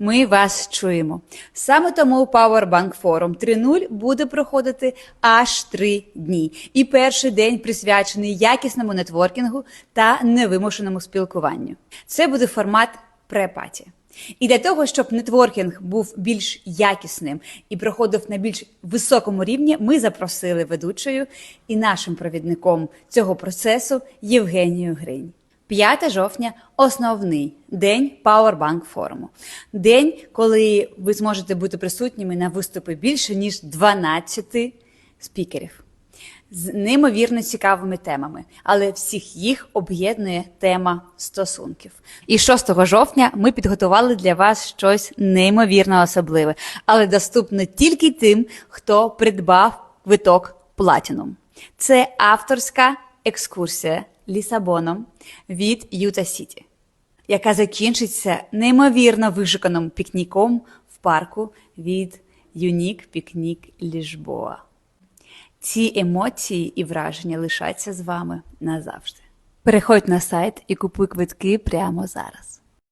Ми вас чуємо. Саме тому Powerbank Forum 3.0 буде проходити аж три дні. І перший день присвячений якісному нетворкінгу та невимушеному спілкуванню. Це буде формат препаті. І для того, щоб нетворкінг був більш якісним і проходив на більш високому рівні, ми запросили ведучою і нашим провідником цього процесу Євгенію Гринь. 5 жовтня основний день Powerbank форуму. День, коли ви зможете бути присутніми на виступи більше ніж 12 спікерів з неймовірно цікавими темами, але всіх їх об'єднує тема стосунків. І 6 жовтня ми підготували для вас щось неймовірно особливе, але доступне тільки тим, хто придбав квиток Platinum. Це авторська екскурсія Лісабоном від Юта Сіті, яка закінчиться неймовірно вишуканим пікніком в парку від Юнік Пікнік Ліжбоа. Ці емоції і враження лишаться з вами назавжди. Переходь на сайт і купуй квитки прямо зараз.